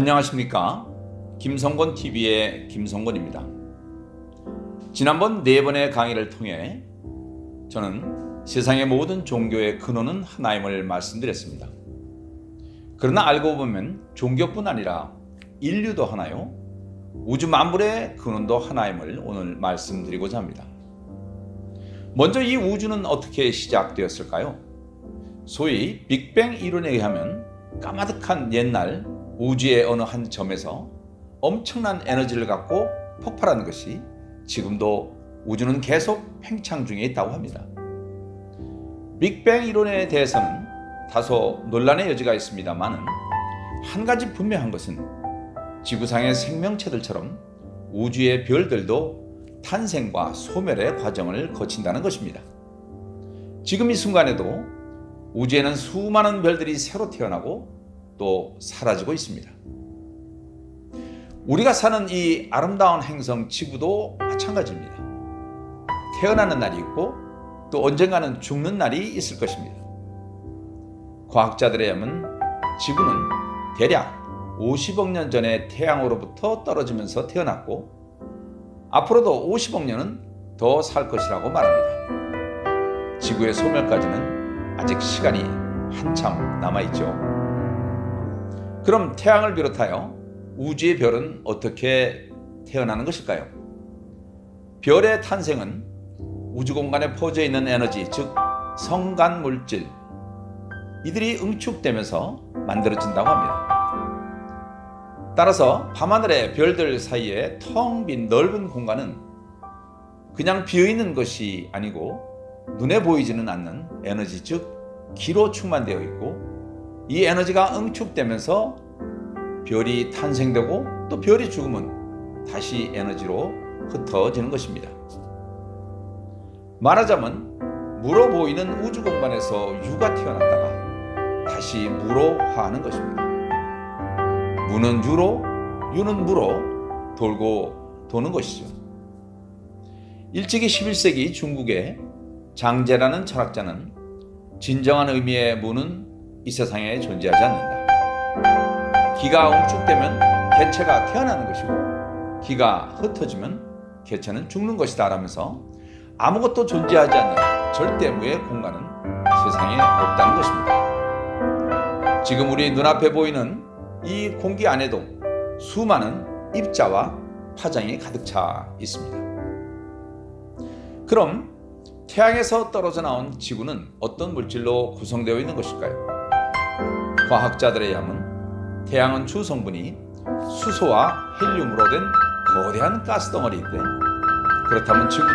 안녕하십니까 김성곤 TV의 김성곤입니다. 지난번 네 번의 강의를 통해 저는 세상의 모든 종교의 근원은 하나임을 말씀드렸습니다. 그러나 알고 보면 종교뿐 아니라 인류도 하나요. 우주 만물의 근원도 하나임을 오늘 말씀드리고자 합니다. 먼저 이 우주는 어떻게 시작되었을까요? 소위 빅뱅 이론에 의하면 까마득한 옛날 우주의 어느 한 점에서 엄청난 에너지를 갖고 폭발하는 것이 지금도 우주는 계속 팽창 중에 있다고 합니다. 빅뱅 이론에 대해서는 다소 논란의 여지가 있습니다만은 한 가지 분명한 것은 지구상의 생명체들처럼 우주의 별들도 탄생과 소멸의 과정을 거친다는 것입니다. 지금 이 순간에도 우주에는 수많은 별들이 새로 태어나고 또 사라지고 있습니다. 우리가 사는 이 아름다운 행성 지구도 마찬가지입니다. 태어나는 날이 있고 또 언젠가는 죽는 날이 있을 것입니다. 과학자들에 의하면 지구는 대략 50억 년 전에 태양으로부터 떨어지면서 태어났고 앞으로도 50억 년은 더 살 것이라고 말합니다. 지구의 소멸까지는 아직 시간이 한참 남아있죠. 그럼 태양을 비롯하여 우주의 별은 어떻게 태어나는 것일까요? 별의 탄생은 우주 공간에 퍼져 있는 에너지, 즉 성간 물질 이들이 응축되면서 만들어진다고 합니다. 따라서 밤하늘의 별들 사이에 텅 빈 넓은 공간은 그냥 비어 있는 것이 아니고 눈에 보이지는 않는 에너지, 즉 기로 충만되어 있고 이 에너지가 응축되면서 별이 탄생되고 또 별이 죽으면 다시 에너지로 흩어지는 것입니다. 말하자면 물어 보이는 우주 공간에서 유가 태어났다가 다시 무로 화하는 것입니다. 무는 유로, 유는 무로 돌고 도는 것이죠. 일찍이 11세기 중국의 장제라는 철학자는 진정한 의미의 무는 이 세상에 존재하지 않는다. 기가 응축되면 개체가 태어나는 것이고 기가 흩어지면 개체는 죽는 것이다 라면서 아무것도 존재하지 않는 절대무의 공간은 세상에 없다는 것입니다. 지금 우리 눈앞에 보이는 이 공기 안에도 수많은 입자와 파장이 가득 차 있습니다. 그럼 태양에서 떨어져 나온 지구는 어떤 물질로 구성되어 있는 것일까요? 과학자들에 의하면 태양은 주 성분이 수소와 헬륨으로 된 거대한 가스 덩어리인데 그렇다면 지구도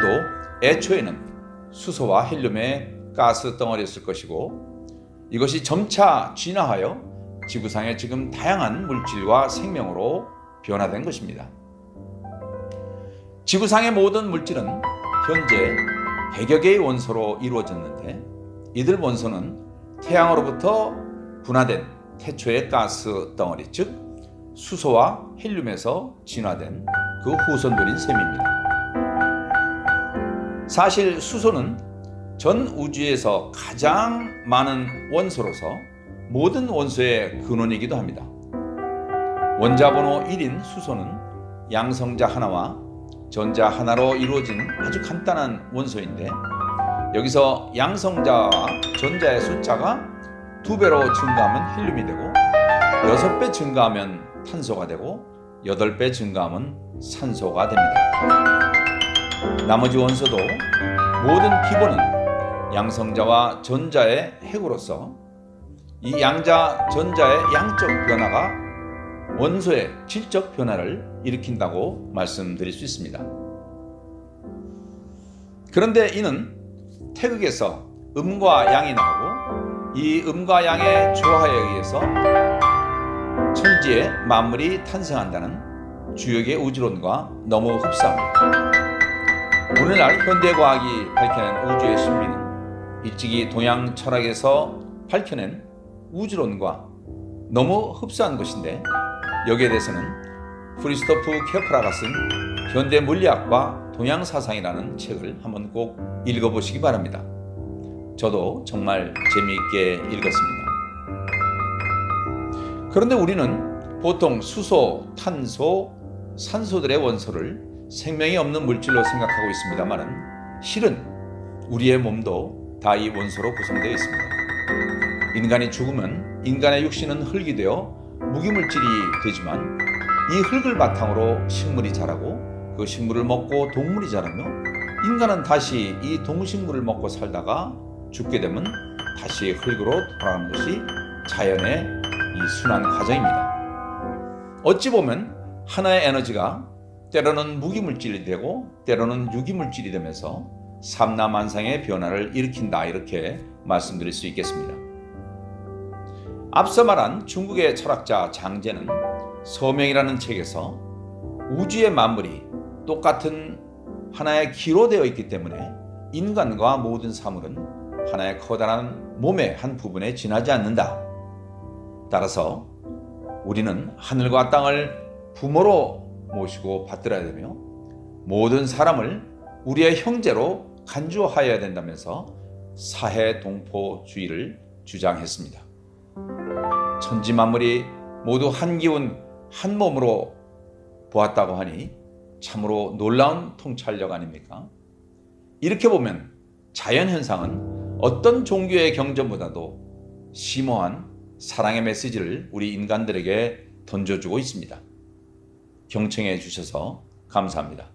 애초에는 수소와 헬륨의 가스 덩어리였을 것이고 이것이 점차 진화하여 지구상의 지금 다양한 물질과 생명으로 변화된 것입니다. 지구상의 모든 물질은 현재 100여 개의 원소로 이루어졌는데 이들 원소는 태양으로부터 분화된 태초의 가스 덩어리 즉 수소와 헬륨에서 진화된 그 후손들인 셈입니다. 사실 수소는 전 우주에서 가장 많은 원소로서 모든 원소의 근원이기도 합니다. 원자 번호 1인 수소는 양성자 하나와 전자 하나로 이루어진 아주 간단한 원소인데 여기서 양성자와 전자의 숫자가 두 배로 증가하면 헬륨이 되고 여섯 배 증가하면 탄소가 되고 여덟 배 증가하면 산소가 됩니다. 나머지 원소도 모든 기본은 양성자와 전자의 핵으로서 이 양자 전자의 양적 변화가 원소의 질적 변화를 일으킨다고 말씀드릴 수 있습니다. 그런데 이는 태극에서 음과 양이 나오고 이 음과 양의 조화에 의해서 천지의 만물이 탄생한다는 주역의 우주론과 너무 흡사합니다. 오늘날 현대 과학이 밝혀낸 우주의 신비는 일찍이 동양 철학에서 밝혀낸 우주론과 너무 흡사한 것인데 여기에 대해서는 프리스토프 케프라가 쓴 현대 물리학과 동양 사상이라는 책을 한번 꼭 읽어보시기 바랍니다. 저도 정말 재미있게 읽었습니다. 그런데 우리는 보통 수소, 탄소, 산소들의 원소를 생명이 없는 물질로 생각하고 있습니다만은 실은 우리의 몸도 다 이 원소로 구성되어 있습니다. 인간이 죽으면 인간의 육신은 흙이 되어 무기물질이 되지만 이 흙을 바탕으로 식물이 자라고 그 식물을 먹고 동물이 자라며 인간은 다시 이 동식물을 먹고 살다가 죽게 되면 다시 흙으로 돌아가는 것이 자연의 이 순환 과정입니다. 어찌 보면 하나의 에너지가 때로는 무기물질이 되고 때로는 유기물질이 되면서 삼라만상의 변화를 일으킨다 이렇게 말씀드릴 수 있겠습니다. 앞서 말한 중국의 철학자 장제는 서명이라는 책에서 우주의 만물이 똑같은 하나의 기로 되어 있기 때문에 인간과 모든 사물은 하나의 커다란 몸의 한 부분에 지나지 않는다. 따라서 우리는 하늘과 땅을 부모로 모시고 받들어야 되며 모든 사람을 우리의 형제로 간주하여야 된다면서 사해 동포주의를 주장했습니다. 천지 만물이 모두 한 기운 한 몸으로 보았다고 하니 참으로 놀라운 통찰력 아닙니까? 이렇게 보면 자연 현상은 어떤 종교의 경전보다도 심오한 사랑의 메시지를 우리 인간들에게 던져주고 있습니다. 경청해 주셔서 감사합니다.